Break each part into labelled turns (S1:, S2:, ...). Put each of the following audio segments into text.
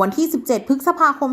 S1: วันที่ 17 พฤษภาคม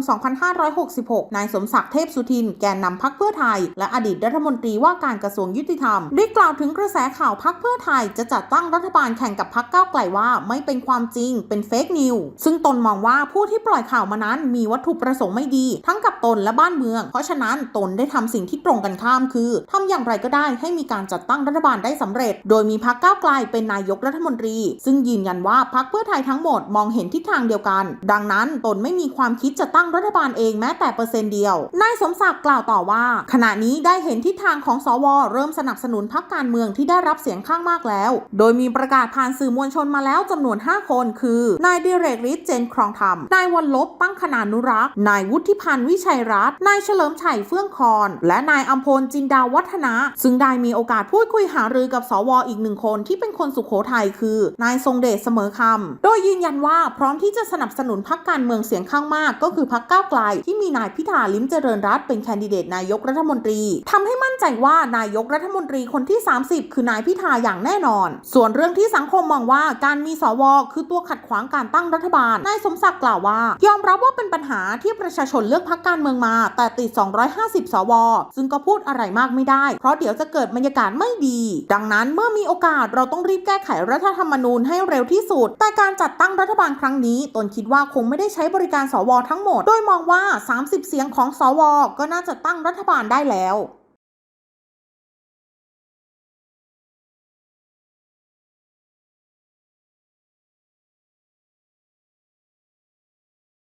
S1: 2566 นายสมศักดิ์เทพสุทิน แกนนำพักเพื่อไทย และอดีตรัฐมนตรีว่าการกระทรวงยุติธรรม ได้กล่าวถึงกระแสข่าวพักเพื่อไทย จะจัดตั้งรัฐบาลแข่งกับพักก้าวไกลว่าไม่เป็นความจริง เป็นเฟกนิว ซึ่งตนมองว่าผู้ที่ปล่อยข่าวมานั้นมีวัตถุประสงค์ไม่ดี ทั้งกับตนและบ้านเมือง เพราะฉะนั้นตนได้ทำสิ่งที่ตรงกันข้ามคือทำอย่างไรก็ได้ให้มีการจัดตั้งรัฐบาลได้สำเร็จ โดยมีพักก้าวไกลเป็นนายกรัฐมนตรี ซึ่งยืนยันว่าพักเพื่อไทยทั้งหมดมองเห็นทิศทางเดียวกัน ดังนั้นตนไม่มีความคิดจะตั้งรัฐบาลเองแม้แต่เปอร์เซ็นต์เดียว นายสมศักดิ์กล่าวต่อว่า ขณะนี้ได้เห็นทิศทางของสว เริ่มสนับสนุนพักการเมืองที่ได้รับเสียงข้างมากแล้ว โดยมีประกาศผ่านสื่อมวลชนมาแล้วจำนวน 5 คน คือนายดิเรกฤทธิ์เจนครองธรรมนายวันลบตั้งคณานุรักษ์นายวุฒิพันธ์วิชัยรัตน์นายเฉลิมชัยเฟื่องคอน และนายอัมพลจินดาวัฒนะ ซึ่งได้มีโอกาสพูดคุยหารือกับสวอีกหนึ่งคนที่เป็นคนสุขโขทัยคือนายทรงเดชเสมอคำโดยยืนยันว่าพร้อมที่จะสนับสนุนพักการเมืองเสียงข้างมากก็คือพักก้าวไกล ที่มีนายพิธาลิ้มเจริญรัตเป็นแคนดิเดตนายกรัฐมนตรีทำให้ม ใจว่านายกรัฐมนตรีคนที่ 30 คือนายพิธาอย่างแน่นอน ส่วนเรื่องที่สังคมมองว่าการมีสวคือตัวขัดขวางการตั้งรัฐบาลนายสมศักดิ์กล่าวว่า ยอมรับว่าเป็นปัญหาที่ประชาชนเลือกพักการเมืองมา แต่ติด 250 สว ซึ่งก็พูดอะไรมากไม่ได้ เพราะเดี๋ยวจะเกิดบรรยากาศไม่ดี ดังนั้นเมื่อมีโอกาสเราต้องรีบแก้ไขรัฐธรรมนูญให้เร็วที่สุด แต่การจัดตั้งรัฐบาลครั้งนี้ ตนคิดว่าคงไม่ได้ใช้บริการสวทั้งหมด โดยมองว่า 30 เสียงของสว ก็น่าจะตั้งรัฐบาลได้แล้ว